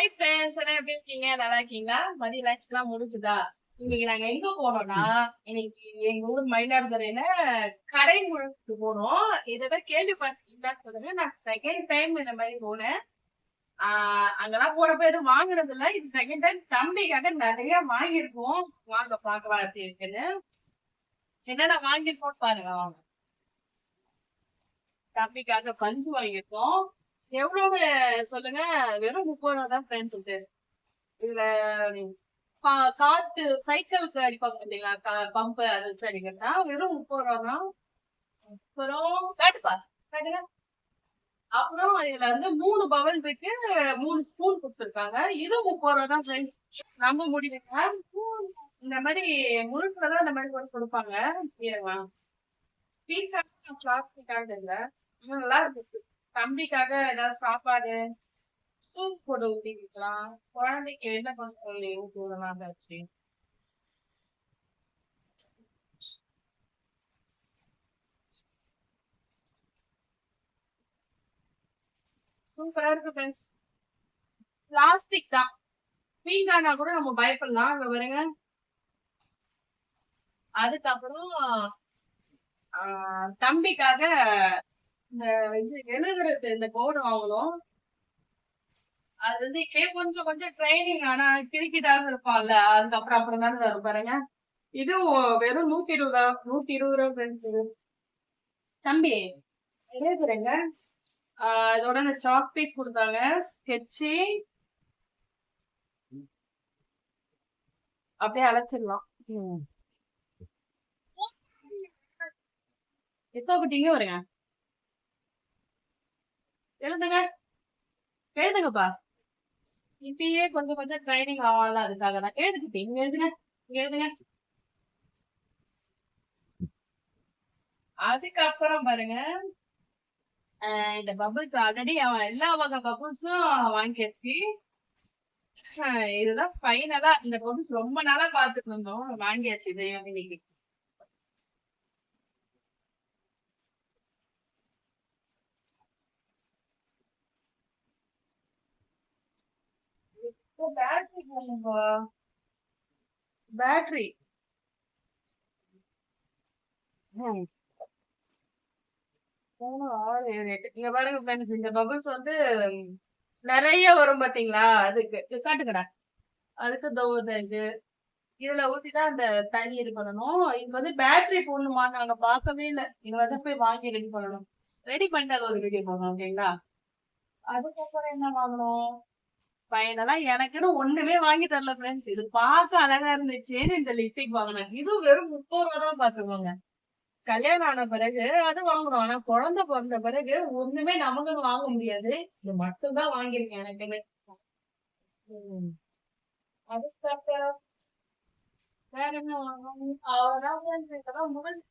Hi friends எல்லாம் எப்படி இருக்கீங்க? நல்லா இருக்கீங்களா? மதிய லஞ்ச் எல்லாம் முடிஞ்சுதா? இன்னைக்கு நாங்க எங்க போனோம்னா இன்னைக்கு எங்க ஊர் மயிலாடுதுறையில கடை முழுக்கு போனோம். இதெல்லாம் கேள்விப்பட்டீங்களா சொல்லுங்க. நான் செகண்ட் டைம் இந்த மாதிரி போனேன். ஆஹ் அங்கெல்லாம் போனப்ப எதுவும் வாங்குறது இல்ல. இது செகண்ட் டைம் தம்பிக்காக நிறைய வாங்கியிருக்கோம். வாங்க பாக்க வார்த்தை இருக்குன்னு. என்னென்ன வாங்கியிருக்கோம் பாருங்க வாங்க. தம்பிக்காக பஞ்சு வாங்கியிருக்கோம். எவ்வளவு சொல்லுங்க? வெறும் முப்பது ரூபா தான் ஃப்ரெண்ட்ஸ் இருக்கு இதுல கா- காத்து சைக்கிளுக்கு அடிப்பாங்க இல்லைங்களா பம்பு அது வச்சு அடிக்கிறதா? வெறும் முப்பது ரூபா தான். அப்புறம் காட்டுப்பா காட்டுங்க. அப்புறம் இதுல வந்து மூணு பவல் இருக்கு மூணு ஸ்பூன் கொடுத்துருக்காங்க. இது முப்பது ரூபா தான் ஃப்ரெண்ட்ஸ் நம்ப முடியுங்க இந்த மாதிரி முழுக்கில் தான் இந்த மாதிரி கூட கொடுப்பாங்க. இருங்களா பிளாஸ்டிக்காக இல்ல. இன்னும் நல்லா இருக்கு தம்பிக்காக ஏதாவது சாப்பாடு சூப் போட்டு ஊட்டி வைக்கலாம். குழந்தைக்கு என்ன கொஞ்சம் ஊட்டி விடலாம் ஆச்சு சூப்பரா இருக்கு ஃப்ரெண்ட்ஸ் பிளாஸ்டிக் தான். பீங்கானா கூட நம்ம பயப்படலாம். அங்க பாருங்க. அதுக்கப்புறம் ஆஹ் தம்பிக்காக இந்த இது எழுதுறது இந்த கோடு வாங்கணும். அது வந்து இப்பயே கொஞ்சம் கொஞ்சம் ட்ரைனிங் ஆனா கிரிக்கெட்டாக இருப்பான்ல அதுக்கப்புறம் அப்புறம் தானே வரும் பாருங்க. இது வெறும் நூத்தி இருபது ரூபா நூத்தி இருபது ரூபா ஃப்ரெண்ட்ஸ் இது. தம்பி எழுதுறேங்க இதோட இந்த சாக் பீஸ் கொடுத்தாங்க. ஸ்கெட்சு அப்படியே அழைச்சிடலாம். எத்தோ குட்டிங்க வருங்க எழுதுங்க. எழுதுங்கப்பா. இப்பயே கொஞ்சம் கொஞ்சம் ட்ரைனிங் ஆகல அதுக்காக தான் எழுதுக்கிட்டே இங்க எழுதுங்க இங்க எழுதுங்க. அதுக்கப்புறம் பாருங்க. இந்த பபுள்ஸ் ஆல்ரெடி அவன் எல்லா வகை பபுள்ஸும் வாங்கியாச்சு இதுதான் ஃபைனலா இந்த பபுள்ஸ் ரொம்ப நாளா பாத்துட்டு இருந்தோம். வாங்கியாச்சு இதையும் இன்னைக்கு. பேட்டரி போகும்பா பேட்டரி இங்க பாருங்க ஃப்ரெண்ட்ஸ் இந்த பபிள்ஸ் வந்து நிறைய வரும் பாத்தீங்களா? அதுக்கு காட்டுக்கடா அதுக்கு தோத இது. இதுல ஊத்திதான் அந்த தண்ணி இது பண்ணணும். இது வந்து பேட்டரி போடணுமா நாங்க பார்க்கவே இல்லை. இது வந்து போய் வாங்கி ரெடி பண்ணணும். ரெடி பண்ணிட்டு அது ஒரு வீடியோ போடணும் ஓகேங்களா அதுக்கப்புறம் என்ன வாங்கணும்? ஃபைனலா எனக்குன்னு ஒண்ணுமே வாங்கி தரல ஃப்ரெண்ட்ஸ் இது பார்க்க அழகா இருந்துச்சேன்னு இந்த லிப்ஸ்டிக் வாங்கினேன். இது வெறும் முப்பது ரூபா தான் பாத்துக்கோங்க கல்யாணம் ஆன பிறகு அது வாங்கணும் ஆனா குழந்தை பிறந்த பிறகு ஒண்ணுமே நமக்குன்னு வாங்க முடியாது. இது மட்டும் தான் வாங்கியிருக்கேன் எனக்குன்னு. வேற என்ன வாங்கணும்? அவ்வளவுதான் friends.